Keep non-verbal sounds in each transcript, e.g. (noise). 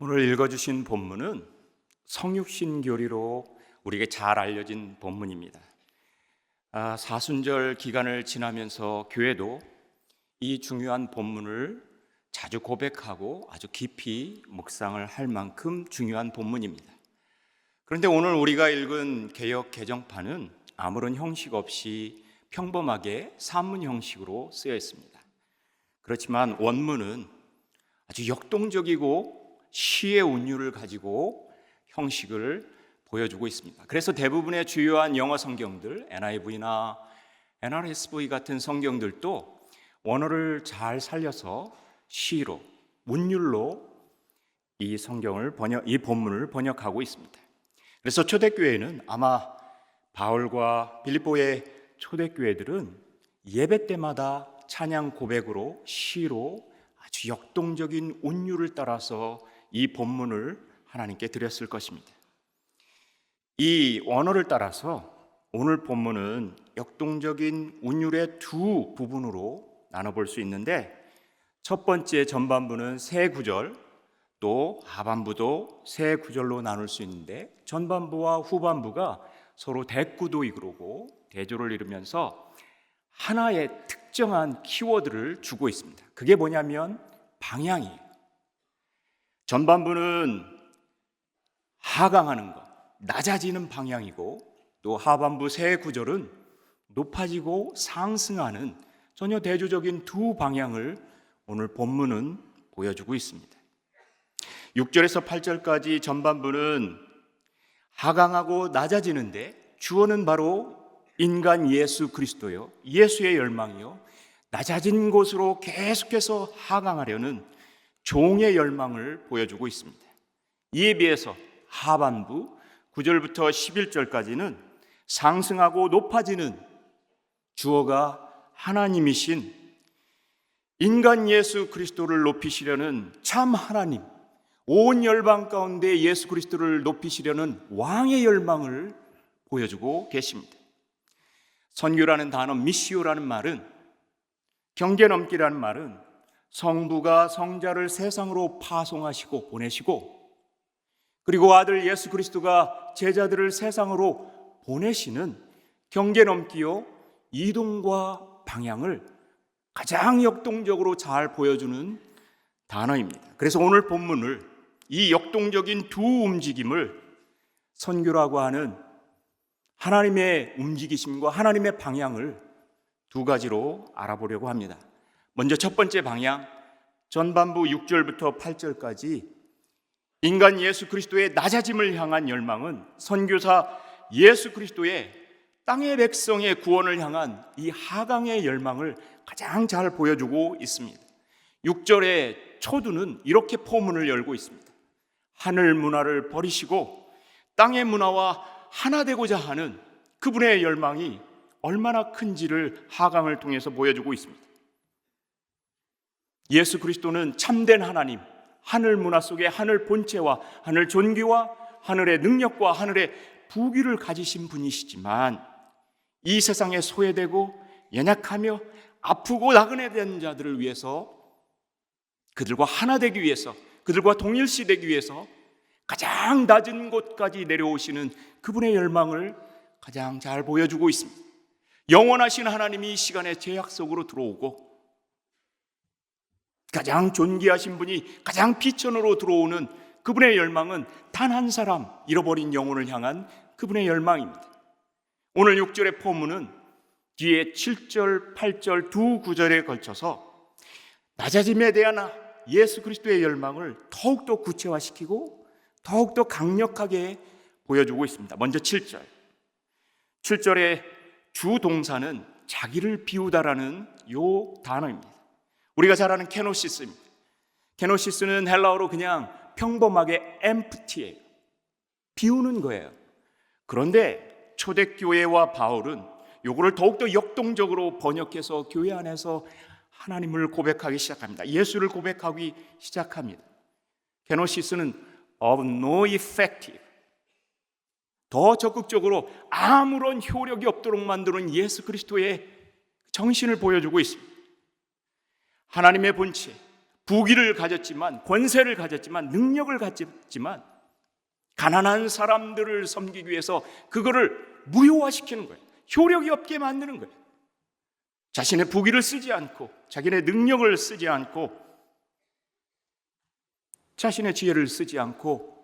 오늘 읽어주신 본문은 성육신 교리로 우리에게 잘 알려진 본문입니다. 아, 사순절 기간을 지나면서 교회도 이 중요한 본문을 자주 고백하고 아주 깊이 묵상을 할 만큼 중요한 본문입니다. 그런데 오늘 우리가 읽은 개역 개정판은 아무런 형식 없이 평범하게 산문 형식으로 쓰여 있습니다. 그렇지만 원문은 아주 역동적이고 시의 운율을 가지고 형식을 보여주고 있습니다. 그래서 대부분의 주요한 영어 성경들, NIV나 NRSV 같은 성경들도 원어를 잘 살려서 시로, 문율로 이 성경을 번역, 이 본문을 번역하고 있습니다. 그래서 초대교회는 아마 바울과 빌립보의 초대교회들은 예배 때마다 찬양 고백으로 시로 아주 역동적인 운율을 따라서 이 본문을 하나님께 드렸을 것입니다. 이 원어를 따라서 오늘 본문은 역동적인 운율의 두 부분으로 나눠볼 수 있는데 첫 번째 전반부는 세 구절 또 하반부도 세 구절로 나눌 수 있는데 전반부와 후반부가 서로 대꾸도 이루고 대조를 이루면서 하나의 특정한 키워드를 주고 있습니다. 그게 뭐냐면 방향이에요. 전반부는 하강하는 것, 낮아지는 방향이고 또 하반부 세 구절은 높아지고 상승하는 전혀 대조적인 두 방향을 오늘 본문은 보여주고 있습니다. 6절에서 8절까지 전반부는 하강하고 낮아지는데 주어는 바로 인간 예수 그리스도요. 예수의 열망이요. 낮아진 곳으로 계속해서 하강하려는 종의 열망을 보여주고 있습니다. 이에 비해서 하반부 9절부터 11절까지는 상승하고 높아지는 주어가 하나님이신 인간 예수 그리스도를 높이시려는 참 하나님, 온 열방 가운데 예수 그리스도를 높이시려는 왕의 열망을 보여주고 계십니다. 선교라는 단어 미시오라는 말은 경계 넘기라는 말은 성부가 성자를 세상으로 파송하시고 보내시고 그리고 아들 예수 그리스도가 제자들을 세상으로 보내시는 경계 넘기요 이동과 방향을 가장 역동적으로 잘 보여주는 단어입니다. 그래서 오늘 본문을 이 역동적인 두 움직임을 선교라고 하는 하나님의 움직이심과 하나님의 방향을 두 가지로 알아보려고 합니다. 먼저 첫 번째 방향, 전반부 6절부터 8절까지 인간 예수 그리스도의 낮아짐을 향한 열망은 선교사 예수 그리스도의 땅의 백성의 구원을 향한 이 하강의 열망을 가장 잘 보여주고 있습니다. 6절의 초두는 이렇게 포문을 열고 있습니다. 하늘 문화를 버리시고 땅의 문화와 하나 되고자 하는 그분의 열망이 얼마나 큰지를 하강을 통해서 보여주고 있습니다. 예수 그리스도는 참된 하나님, 하늘 문화 속에 하늘 본체와 하늘 존귀와 하늘의 능력과 하늘의 부귀를 가지신 분이시지만 이 세상에 소외되고 연약하며 아프고 나그네 된 자들을 위해서 그들과 하나 되기 위해서 그들과 동일시 되기 위해서 가장 낮은 곳까지 내려오시는 그분의 열망을 가장 잘 보여주고 있습니다. 영원하신 하나님이 이 시간에 제약 속으로 들어오고 가장 존귀하신 분이 가장 피천으로 들어오는 그분의 열망은 단 한 사람 잃어버린 영혼을 향한 그분의 열망입니다. 오늘 6절의 포문은 뒤에 7절, 8절 두 구절에 걸쳐서 낮아짐에 대한 예수 그리스도의 열망을 더욱더 구체화시키고 더욱더 강력하게 보여주고 있습니다. 먼저 7절. 7절의 주 동사는 자기를 비우다라는 요 단어입니다. 우리가 잘 아는 케노시스입니다. 케노시스는 헬라어로 그냥 평범하게 empty예요. 비우는 거예요. 그런데 초대교회와 바울은 요거를 더욱더 역동적으로 번역해서 교회 안에서 하나님을 고백하기 시작합니다. 예수를 고백하기 시작합니다. 케노시스는 of no effective. 더 적극적으로 아무런 효력이 없도록 만드는 예수 그리스도의 정신을 보여주고 있습니다. 하나님의 본체, 부귀를 가졌지만, 권세를 가졌지만, 능력을 가졌지만, 가난한 사람들을 섬기기 위해서 그거를 무효화시키는 거예요. 효력이 없게 만드는 거예요. 자신의 부귀를 쓰지 않고, 자기의 능력을 쓰지 않고, 자신의 지혜를 쓰지 않고,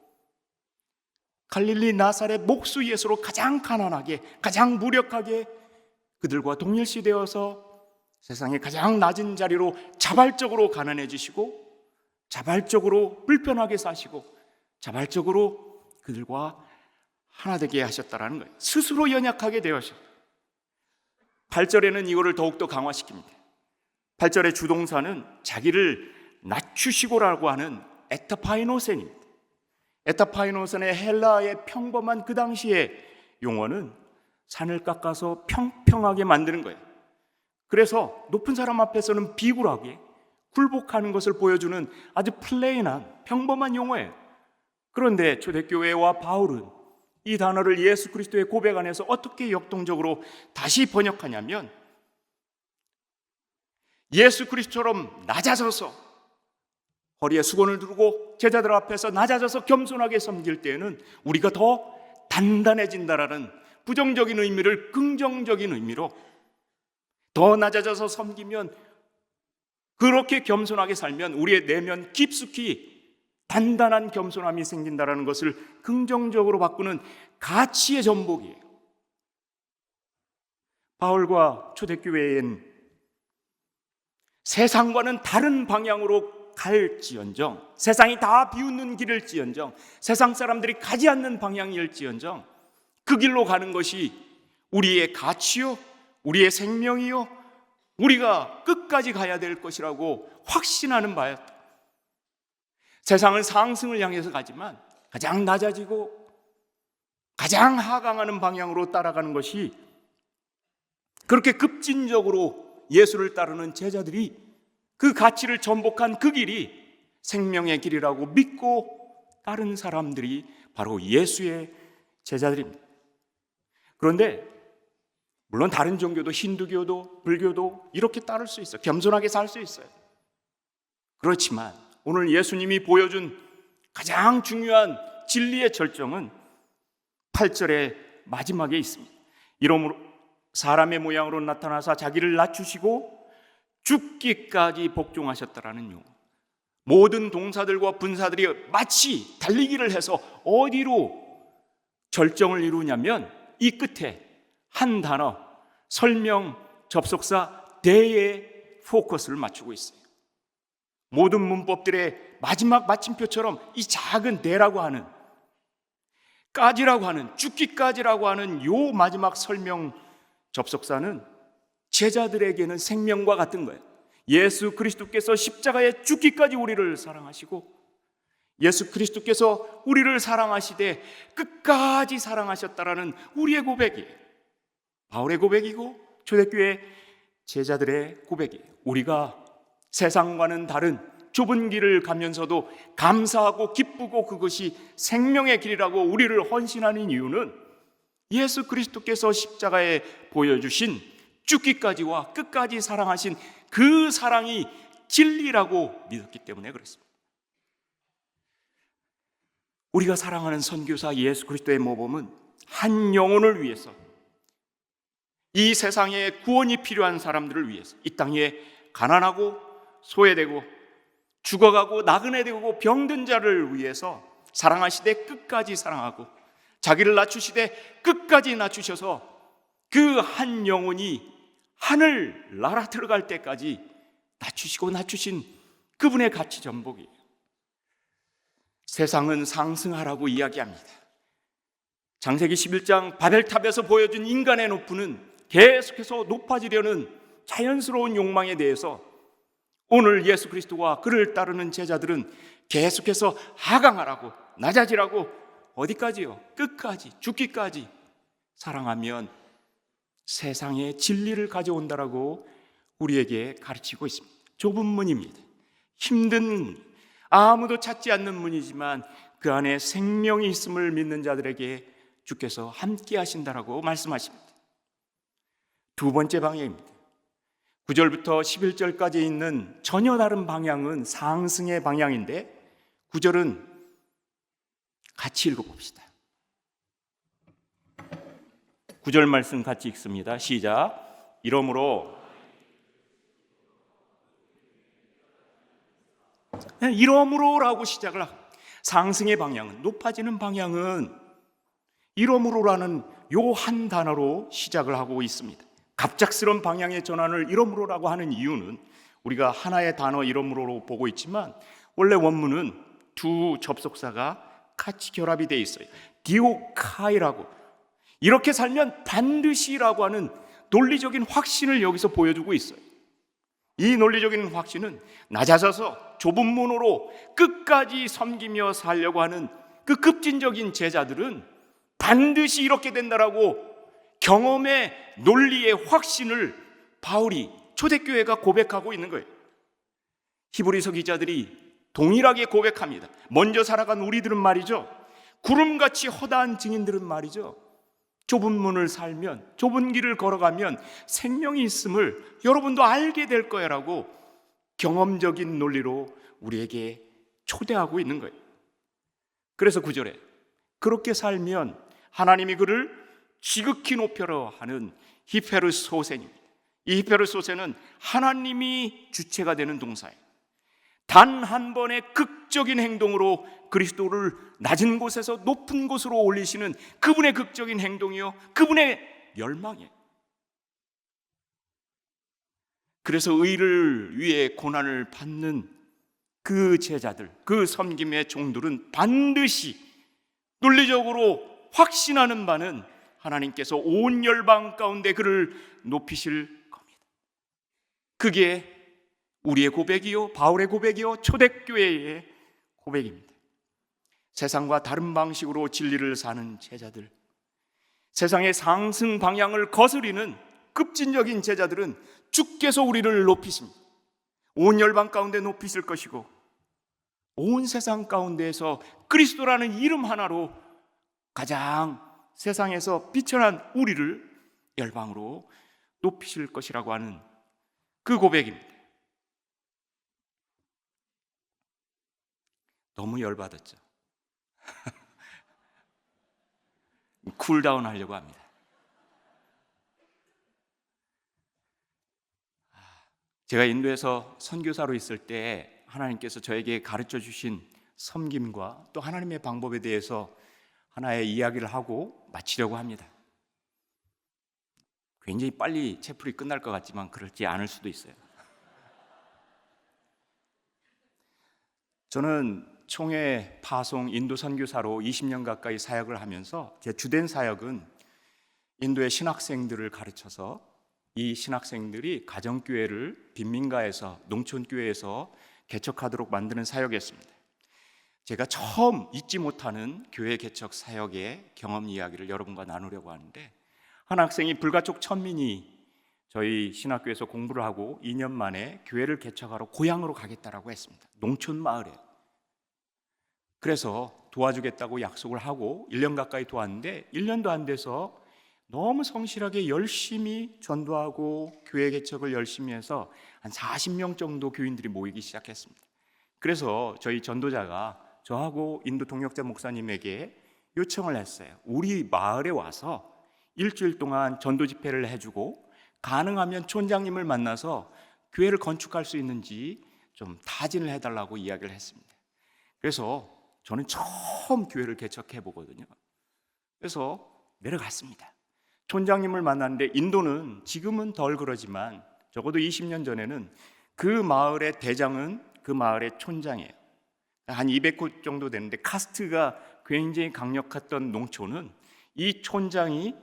갈릴리 나사렛 목수 예수로 가장 가난하게, 가장 무력하게 그들과 동일시되어서 세상의 가장 낮은 자리로 자발적으로 가난해지시고, 자발적으로 불편하게 사시고, 자발적으로 그들과 하나 되게 하셨다라는 거예요. 스스로 연약하게 되었어요. 8절에는 이거를 더욱더 강화시킵니다. 8절의 주동사는 자기를 낮추시고라고 하는 에타파이노센입니다. 에타파이노센의 헬라의 평범한 그 당시의 용어는 산을 깎아서 평평하게 만드는 거예요. 그래서 높은 사람 앞에서는 비굴하게 굴복하는 것을 보여주는 아주 플레인한 평범한 용어예요. 그런데 초대교회와 바울은 이 단어를 예수 그리스도의 고백 안에서 어떻게 역동적으로 다시 번역하냐면 예수 그리스도처럼 낮아져서 허리에 수건을 두르고 제자들 앞에서 낮아져서 겸손하게 섬길 때에는 우리가 더 단단해진다라는 부정적인 의미를 긍정적인 의미로 더 낮아져서 섬기면 그렇게 겸손하게 살면 우리의 내면 깊숙이 단단한 겸손함이 생긴다라는 것을 긍정적으로 바꾸는 가치의 전복이에요. 바울과 초대교회엔 세상과는 다른 방향으로 갈지언정, 세상이 다 비웃는 길일지언정, 세상 사람들이 가지 않는 방향일지언정, 그 길로 가는 것이 우리의 가치요, 우리의 생명이요, 우리가 끝까지 가야 될 것이라고 확신하는 바였다. 세상은 상승을 향해서 가지만 가장 낮아지고 가장 하강하는 방향으로 따라가는 것이 그렇게 급진적으로 예수를 따르는 제자들이 그 가치를 전복한 그 길이 생명의 길이라고 믿고 따른 사람들이 바로 예수의 제자들입니다. 그런데 물론 다른 종교도 힌두교도 불교도 이렇게 따를 수 있어요. 겸손하게 살 수 있어요. 그렇지만 오늘 예수님이 보여준 가장 중요한 진리의 절정은 8절의 마지막에 있습니다. 이러므로 사람의 모양으로 나타나사 자기를 낮추시고 죽기까지 복종하셨다라는 요. 모든 동사들과 분사들이 마치 달리기를 해서 어디로 절정을 이루냐면 이 끝에 한 단어 설명 접속사 대에 포커스를 맞추고 있어요. 모든 문법들의 마지막 마침표처럼 이 작은 대라고 하는 까지라고 하는 죽기까지라고 하는 요 마지막 설명 접속사는 제자들에게는 생명과 같은 거예요. 예수 그리스도께서 십자가에 죽기까지 우리를 사랑하시고 예수 그리스도께서 우리를 사랑하시되 끝까지 사랑하셨다라는 우리의 고백이에요. 바울의 고백이고 초대교회 제자들의 고백이에요. 우리가 세상과는 다른 좁은 길을 가면서도 감사하고 기쁘고 그것이 생명의 길이라고 우리를 헌신하는 이유는 예수 그리스도께서 십자가에 보여주신 죽기까지와 끝까지 사랑하신 그 사랑이 진리라고 믿었기 때문에 그렇습니다. 우리가 사랑하는 선교사 예수 그리스도의 모범은 한 영혼을 위해서 이 세상에 구원이 필요한 사람들을 위해서 이 땅에 가난하고 소외되고 죽어가고 나그네 되고 병든 자를 위해서 사랑하시되 끝까지 사랑하고 자기를 낮추시되 끝까지 낮추셔서 그 한 영혼이 하늘 나라 들어갈 때까지 낮추시고 낮추신 그분의 가치 전복이에요. 세상은 상승하라고 이야기합니다. 장세기 11장 바벨탑에서 보여준 인간의 높이는 계속해서 높아지려는 자연스러운 욕망에 대해서 오늘 예수 그리스도와 그를 따르는 제자들은 계속해서 하강하라고 낮아지라고 어디까지요? 끝까지 죽기까지 사랑하면 세상에 진리를 가져온다라고 우리에게 가르치고 있습니다. 좁은 문입니다. 힘든 문. 아무도 찾지 않는 문이지만 그 안에 생명이 있음을 믿는 자들에게 주께서 함께 하신다라고 말씀하십니다. 두 번째 방향입니다. 9절부터 11절까지 있는 전혀 다른 방향은 상승의 방향인데 9절은 같이 읽어봅시다. 9절 말씀 같이 읽습니다. 시작. 이러므로 네, 이러므로라고 시작을 하고 상승의 방향은 높아지는 방향은 이러므로라는 요 한 단어로 시작을 하고 있습니다. 갑작스런 방향의 전환을 이러므로라고 하는 이유는 우리가 하나의 단어 이러므로로 보고 있지만 원래 원문은 두 접속사가 같이 결합이 되어 있어요. 디오카이라고 이렇게 살면 반드시라고 하는 논리적인 확신을 여기서 보여주고 있어요. 이 논리적인 확신은 낮아져서 좁은 문으로 끝까지 섬기며 살려고 하는 그 급진적인 제자들은 반드시 이렇게 된다라고 경험의 논리의 확신을 바울이 초대교회가 고백하고 있는 거예요. 히브리서 기자들이 동일하게 고백합니다. 먼저 살아간 우리들은 말이죠. 구름같이 허다한 증인들은 말이죠. 좁은 문을 살면 좁은 길을 걸어가면 생명이 있음을 여러분도 알게 될 거야라고 경험적인 논리로 우리에게 초대하고 있는 거예요. 그래서 구절에 그렇게 살면 하나님이 그를 지극히 높여라 하는 히페르 소생입니다. 이 히페르 소생은 하나님이 주체가 되는 동사예요. 단 한 번의 극적인 행동으로 그리스도를 낮은 곳에서 높은 곳으로 올리시는 그분의 극적인 행동이요. 그분의 열망이에요. 그래서 의를 위해 고난을 받는 그 제자들, 그 섬김의 종들은 반드시 논리적으로 확신하는 바는 하나님께서 온 열방 가운데 그를 높이실 겁니다. 그게 우리의 고백이요, 바울의 고백이요, 초대교회의 고백입니다. 세상과 다른 방식으로 진리를 사는 제자들, 세상의 상승 방향을 거스리는 급진적인 제자들은 주께서 우리를 높이십니다. 온 열방 가운데 높이실 것이고, 온 세상 가운데에서 그리스도라는 이름 하나로 가장 세상에서 비천한 우리를 열방으로 높이실 것이라고 하는 그 고백입니다. 너무 열받았죠. (laughs) 쿨다운 하려고 합니다. 제가 인도에서 선교사로 있을 때 하나님께서 저에게 가르쳐 주신 섬김과 또 하나님의 방법에 대해서 하나의 이야기를 하고 마치려고 합니다. 굉장히 빨리 채플이 끝날 것 같지만 그렇지 않을 수도 있어요. 저는 총회 파송 인도 선교사로 20년 가까이 사역을 하면서 제 주된 사역은 인도의 신학생들을 가르쳐서 이 신학생들이 가정교회를 빈민가에서 농촌교회에서 개척하도록 만드는 사역이었습니다. 제가 처음 잊지 못하는 교회 개척 사역의 경험 이야기를 여러분과 나누려고 하는데 한 학생이 불가촉 천민이 저희 신학교에서 공부를 하고 2년 만에 교회를 개척하러 고향으로 가겠다라고 했습니다. 농촌 마을에. 그래서 도와주겠다고 약속을 하고 1년 가까이 도왔는데 1년도 안 돼서 너무 성실하게 열심히 전도하고 교회 개척을 열심히 해서 한 40명 정도 교인들이 모이기 시작했습니다. 그래서 저희 전도자가 저하고 인도 동역자 목사님에게 요청을 했어요. 우리 마을에 와서 일주일 동안 전도 집회를 해주고 가능하면 촌장님을 만나서 교회를 건축할 수 있는지 좀 타진을 해달라고 이야기를 했습니다. 그래서 저는 처음 교회를 개척해 보거든요. 그래서 내려갔습니다. 촌장님을 만났는데 인도는 지금은 덜 그러지만 적어도 20년 전에는 그 마을의 대장은 그 마을의 촌장이에요. 한 200곳 정도 되는데 카스트가 굉장히 강력했던 농촌은 이 촌장이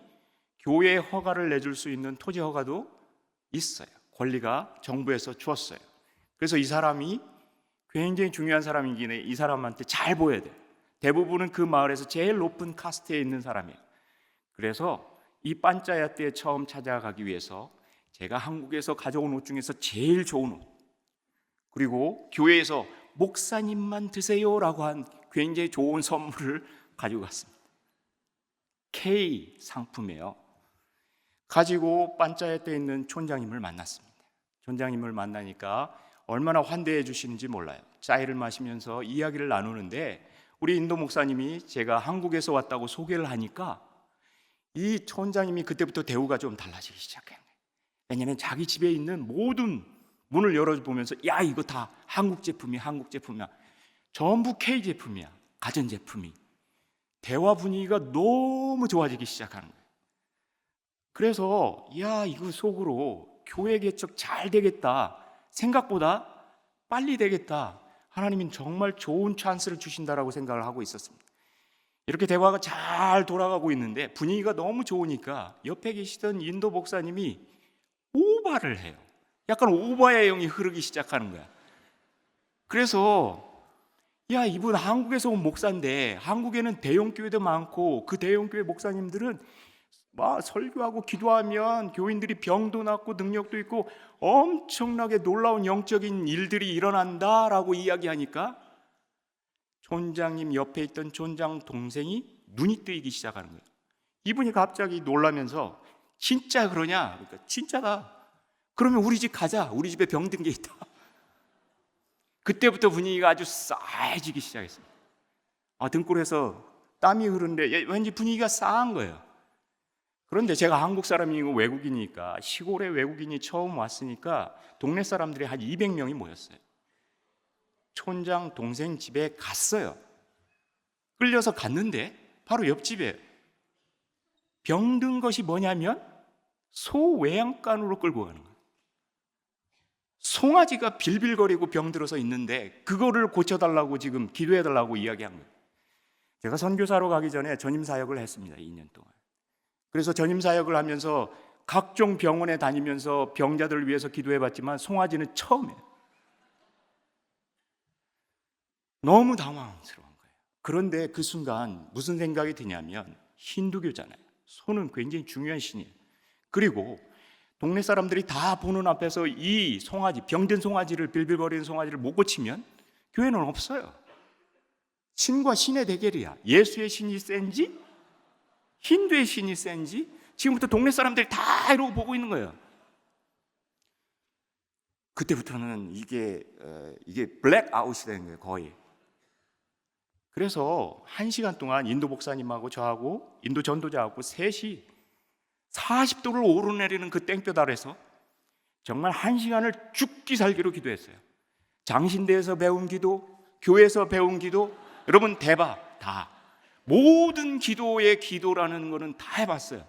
교회 허가를 내줄 수 있는 토지 허가도 있어요. 권리가 정부에서 주었어요. 그래서 이 사람이 굉장히 중요한 사람이긴 해. 이 사람한테 잘 보여야 돼. 대부분은 그 마을에서 제일 높은 카스트에 있는 사람이에요. 그래서 이 반짜야 때 처음 찾아가기 위해서 제가 한국에서 가져온 옷 중에서 제일 좋은 옷 그리고 교회에서 목사님만 드세요라고 한 굉장히 좋은 선물을 (laughs) 가지고 갔습니다. K 상품이에요. 가지고 반자에 떠 있는 촌장님을 만났습니다. 촌장님을 만나니까 얼마나 환대해 주시는지 몰라요. 짜이를 마시면서 이야기를 나누는데 우리 인도 목사님이 제가 한국에서 왔다고 소개를 하니까 이 촌장님이 그때부터 대우가 좀 달라지기 시작해요. 왜냐하면 자기 집에 있는 모든 문을 열어보면서 야 이거 다 한국 제품이야 한국 제품이야 전부 K 제품이야 가전 제품이 대화 분위기가 너무 좋아지기 시작하는 거예요. 그래서 야 이거 속으로 교회 개척 잘 되겠다 생각보다 빨리 되겠다 하나님은 정말 좋은 찬스를 주신다라고 생각을 하고 있었습니다. 이렇게 대화가 잘 돌아가고 있는데 분위기가 너무 좋으니까 옆에 계시던 인도 목사님이 오바를 해요. 약간 오바의 영이 흐르기 시작하는 거야. 그래서 야 이분 한국에서 온 목사인데 한국에는 대형 교회도 많고 그 대형 교회 목사님들은 막 설교하고 기도하면 교인들이 병도 낫고 능력도 있고 엄청나게 놀라운 영적인 일들이 일어난다라고 이야기하니까 촌장님 옆에 있던 촌장 동생이 눈이 뜨이기 시작하는 거예요. 이분이 갑자기 놀라면서 진짜 그러냐? 그러니까 진짜다. 그러면 우리 집 가자. 우리 집에 병든 게 있다. 그때부터 분위기가 아주 싸해지기 시작했어요. 아, 등골에서 땀이 흐르는데 예, 왠지 분위기가 싸한 거예요. 그런데 제가 한국 사람이고 외국이니까 시골에 외국인이 처음 왔으니까 동네 사람들이 한 200명이 모였어요. 촌장 동생 집에 갔어요. 끌려서 갔는데 바로 옆집에 병든 것이 뭐냐면 소외양간으로 끌고 가는 거예요. 송아지가 빌빌거리고 병들어서 있는데 그거를 고쳐달라고 지금 기도해달라고 이야기한 거예요. 제가 선교사로 가기 전에 전임 사역을 했습니다. 2년 동안. 그래서 전임 사역을 하면서 각종 병원에 다니면서 병자들을 위해서 기도해봤지만 송아지는 처음이에요. 너무 당황스러운 거예요. 그런데 그 순간 무슨 생각이 드냐면 힌두교잖아요. 소는 굉장히 중요한 신이에요. 그리고 동네 사람들이 다 보는 앞에서 이 송아지, 병든 송아지를 빌빌거리는 송아지를 못 고치면 교회는 없어요. 신과 신의 대결이야. 예수의 신이 센지 힌두의 신이 센지 지금부터 동네 사람들이 다 이러고 보고 있는 거예요. 그때부터는 이게 어, 이게 블랙아웃이 되는 거예요, 거의. 그래서 한 시간 동안 인도 목사님하고 저하고 인도 전도자하고 셋이 40도를 오르내리는 그 땡볕 아래서 정말 한 시간을 죽기 살기로 기도했어요. 장신대에서 배운 기도, 교회에서 배운 기도, 여러분 대박 다 모든 기도의 기도라는 거는 다 해봤어요.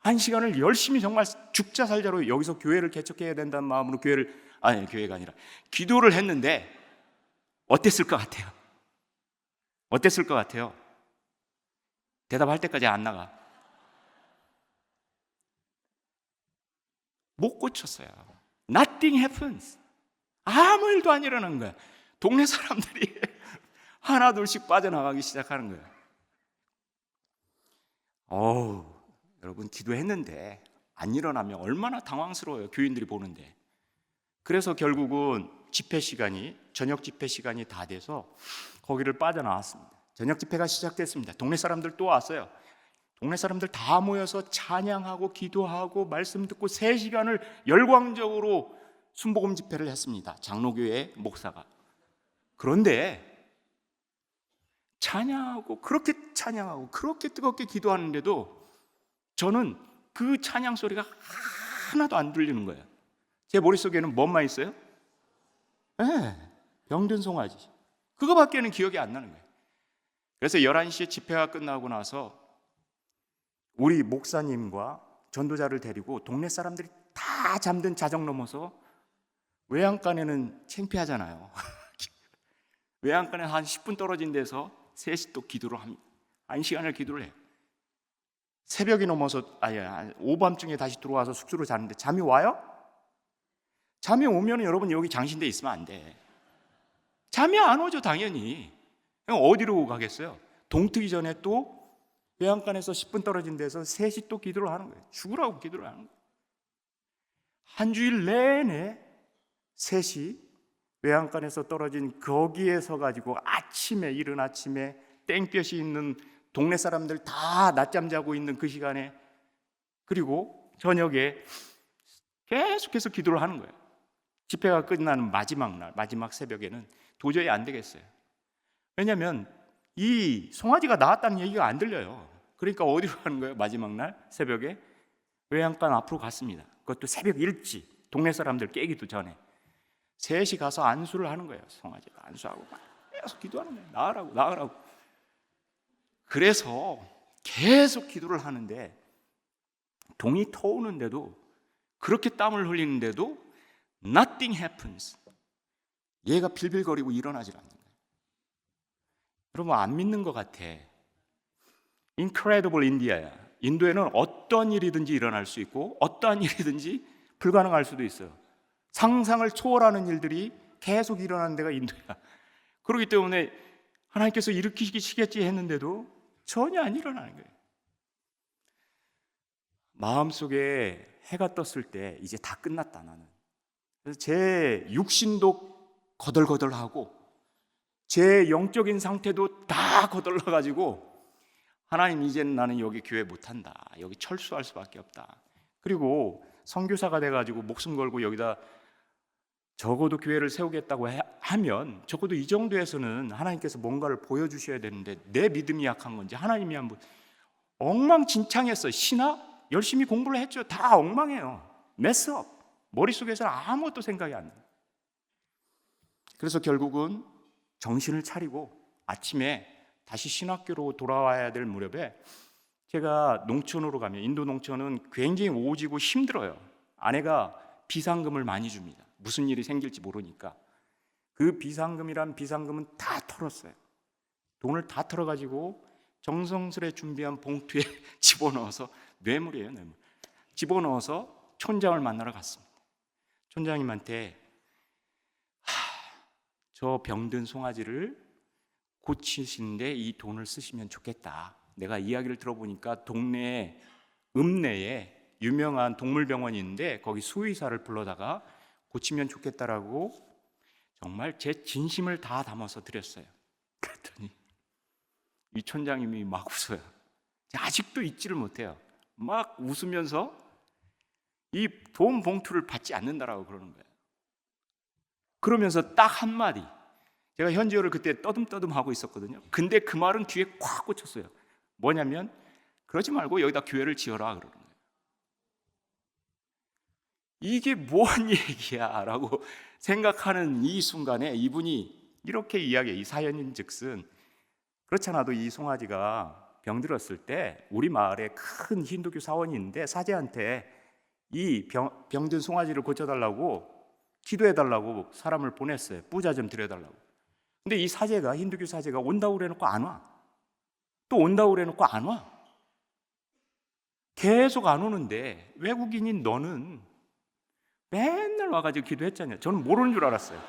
한 시간을 열심히 정말 죽자 살자로 여기서 교회를 개척해야 된다는 마음으로 교회를 아니 교회가 아니라 기도를 했는데 어땠을 것 같아요? 어땠을 것 같아요? 대답할 때까지 안 나가. 못 고쳤어요. Nothing happens. 아무 일도 안 일어나는 거야. 동네 사람들이 (laughs) 하나 둘씩 빠져나가기 시작하는 거예요. 어우, 여러분 기도했는데 안 일어나면 얼마나 당황스러워요. 교인들이 보는데. 그래서 결국은 집회 시간이 저녁 집회 시간이 다 돼서 거기를 빠져나왔습니다. 저녁 집회가 시작됐습니다. 동네 사람들 또 왔어요. 동네 사람들 다 모여서 찬양하고 기도하고 말씀 듣고 세 시간을 열광적으로 순복음 집회를 했습니다. 장로교회 목사가. 그런데 찬양하고 그렇게 찬양하고 그렇게 뜨겁게 기도하는데도 저는 그 찬양 소리가 하나도 안 들리는 거예요. 제 머릿속에는 뭔만 있어요? 네, 병든 송아지. 그거밖에는 기억이 안 나는 거예요. 그래서 11시에 집회가 끝나고 나서 우리 목사님과 전도자를 데리고 동네 사람들이 다 잠든 자정 넘어서 외양간에는 창피하잖아요. (laughs) 외양간에 한 10분 떨어진 데서 셋이 또 기도를 합니다. 한 시간을 기도를 해요. 새벽이 넘어서 아니 오밤중에 다시 들어와서 숙소로 자는데 잠이 와요? 잠이 오면 여러분 여기 장신대 있으면 안 돼. 잠이 안 오죠 당연히. 어디로 가겠어요? 동트기 전에 또 외양간에서 10분 떨어진 데서 셋이 또 기도를 하는 거예요. 죽으라고 기도를 하는 거예요. 한 주일 내내 셋이 외양간에서 떨어진 거기에 서 가지고 아침에 이른 아침에 땡볕이 있는 동네 사람들 다 낮잠 자고 있는 그 시간에 그리고 저녁에 계속해서 기도를 하는 거예요. 집회가 끝나는 마지막 날, 마지막 새벽에는 도저히 안 되겠어요. 왜냐하면 이 송아지가 나왔다는 얘기가 안 들려요. 그러니까 어디로 가는 거예요? 마지막 날 새벽에 외양간 앞으로 갔습니다. 그것도 새벽 일찍 동네 사람들 깨기도 전에 셋이 가서 안수를 하는 거예요. 송아지가 안수하고 막 계속 기도하는 거예요. 나으라고 나으라고. 그래서 계속 기도를 하는데 동이 터오는데도 그렇게 땀을 흘리는데도 nothing happens. 얘가 빌빌거리고 일어나질 거예요. 여러분 안 믿는 것 같아. incredible India야. 인도에는 어떤 일이든지 일어날 수 있고 어떠한 (laughs) 일이든지 불가능할 수도 있어요. 상상을 초월하는 일들이 계속 일어나는 데가 인도야. 그렇기 때문에 하나님께서 일으키시겠지 했는데도 전혀 안 일어나는 거예요. 마음속에 해가 떴을 때 이제 다 끝났다 나는. 그래서 제 육신도 거덜거덜하고 제 영적인 상태도 다 거덜러 가지고 하나님 이제는 나는 여기 교회 못 한다. 여기 철수할 수밖에 없다. 그리고 선교사가 돼 가지고 목숨 걸고 여기다 적어도 교회를 세우겠다고 해- 하면 적어도 이 정도에서는 하나님께서 뭔가를 보여 주셔야 되는데 내 믿음이 약한 건지 하나님이 한번 엉망진창했어. 신화 열심히 공부를 했죠. 다 엉망해요. 메스업. 머릿속에서는 아무것도 생각이 안 나요 그래서 결국은 정신을 차리고 아침에 다시 신학교로 돌아와야 될 무렵에 제가 농촌으로 가면 인도 농촌은 굉장히 오지고 힘들어요 아내가 비상금을 많이 줍니다 무슨 일이 생길지 모르니까 그 비상금이란 비상금은 다 털었어요. 돈을 다 털어가지고 정성스레 준비한 봉투에 (laughs) 집어넣어서 뇌물이에요, 뇌물. 집어넣어서 촌장을 만나러 갔습니다. 촌장님한테 하, 저 병든 송아지를 고치시는데 이 돈을 쓰시면 좋겠다. 내가 이야기를 들어보니까 동네 읍내에 유명한 동물병원이 있는데 거기 수의사를 불러다가 고치면 좋겠다라고 정말 제 진심을 다 담아서 드렸어요. 그랬더니 이 촌장님이 막 웃어요. 아직도 잊지를 못해요. 막 웃으면서 이 돈 봉투를 받지 않는다라고 그러는 거예요. 그러면서 딱 한마디. 제가 현지어를 그때 떠듬떠듬 하고 있었거든요. 근데 그 말은 귀에 콱 꽂혔어요. 뭐냐면 그러지 말고 여기다 교회를 지어라 그러는 거예요. 이게 뭔 (laughs) 얘기야? 라고 생각하는 이 순간에 이분이 이렇게 이야기해. 이 사연인 즉슨 그렇잖아도 이 송아지가 병들었을 때 우리 마을에 큰 힌두교 사원이 있는데 사제한테 이 병, 병든 송아지를 고쳐달라고 기도해 달라고 사람을 보냈어요. 뿌자 좀 드려 달라고. 근데 이 사제가 힌두교 사제가 온다고 그래 놓고 안 와. 또 온다고 그래 놓고 안 와. 계속 안 오는데 외국인인 너는 맨날 와가지고 기도했잖아요. 저는 모르는 줄 알았어요.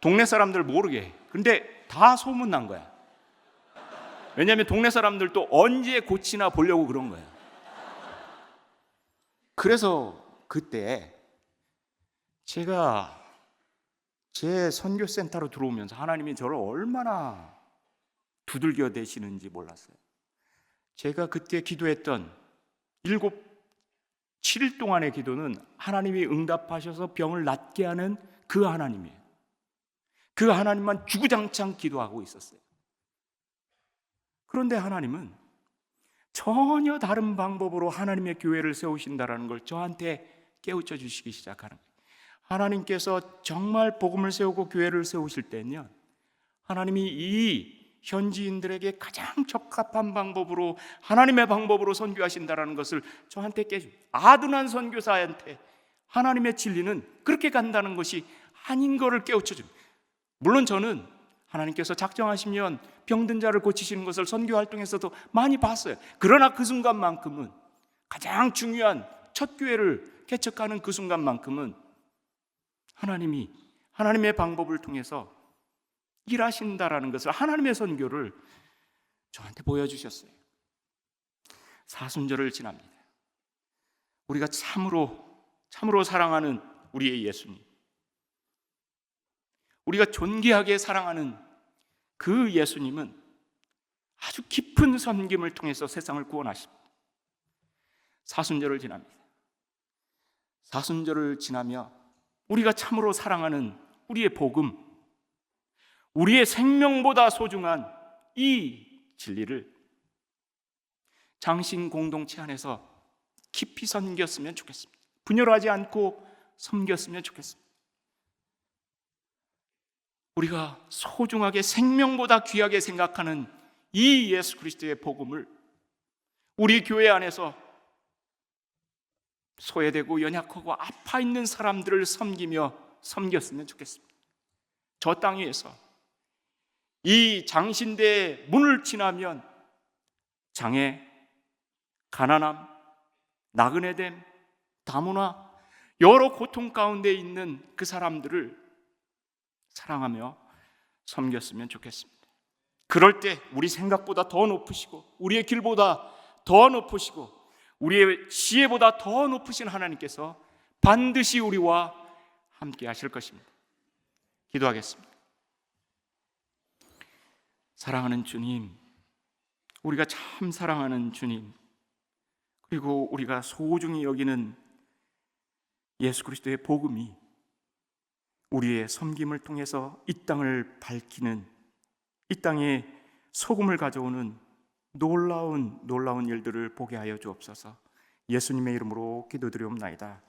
동네 사람들 모르게. 근데 다 소문 난 거야. 왜냐하면 동네 사람들도 언제 고치나 보려고 그런 거야. 그래서 그때 제가 제 선교센터로 들어오면서 하나님이 저를 얼마나 두들겨 대시는지 몰랐어요. 제가 그때 기도했던 일곱 7일 동안의 기도는 하나님이 응답하셔서 병을 낫게 하는 그 하나님이에요. 그 하나님만 주구장창 기도하고 있었어요. 그런데 하나님은 전혀 다른 방법으로 하나님의 교회를 세우신다라는 걸 저한테 깨우쳐 주시기 시작하는 거예요. 하나님께서 정말 복음을 세우고 교회를 세우실 때는요. 하나님이 이 현지인들에게 가장 적합한 방법으로 하나님의 방법으로 선교하신다라는 것을 저한테 깨주. 아둔한 선교사한테 하나님의 진리는 그렇게 간다는 것이 아닌 거를 깨우쳐 줍니다. 물론 저는 하나님께서 작정하시면 병든 자를 고치시는 것을 선교 활동에서도 많이 봤어요. 그러나 그 순간만큼은 가장 중요한 첫 교회를 개척하는 그 순간만큼은 하나님이 하나님의 방법을 통해서 일하신다라는 것을 하나님의 선교를 저한테 보여주셨어요. 사순절을 지납니다. 우리가 참으로 참으로 사랑하는 우리의 예수님. 우리가 존귀하게 사랑하는 그 예수님은 아주 깊은 섬김을 통해서 세상을 구원하십니다. 사순절을 지납니다. 사순절을 지나며 우리가 참으로 사랑하는 우리의 복음, 우리의 생명보다 소중한 이 진리를 장신 공동체 안에서 깊이 섬겼으면 좋겠습니다. 분열하지 않고 섬겼으면 좋겠습니다. 우리가 소중하게 생명보다 귀하게 생각하는 이 예수 그리스도의 복음을 우리 교회 안에서 소외되고 연약하고 아파 있는 사람들을 섬기며 섬겼으면 좋겠습니다. 저 땅 위에서 이 장신대의 문을 지나면 장애, 가난함, 나그네됨, 다문화 여러 고통 가운데 있는 그 사람들을 사랑하며 섬겼으면 좋겠습니다. 그럴 때 우리 생각보다 더 높으시고 우리의 길보다 더 높으시고 우리의 지혜보다 더 높으신 하나님께서 반드시 우리와 함께 하실 것입니다. 기도하겠습니다. 사랑하는 주님, 우리가 참 사랑하는 주님, 그리고 우리가 소중히 여기는 예수 그리스도의 복음이 우리의 섬김을 통해서 이 땅을 밝히는 이 땅에 소금을 가져오는 놀라운 놀라운 일들을 보게 하여 주옵소서. 예수님의 이름으로 기도드리옵나이다.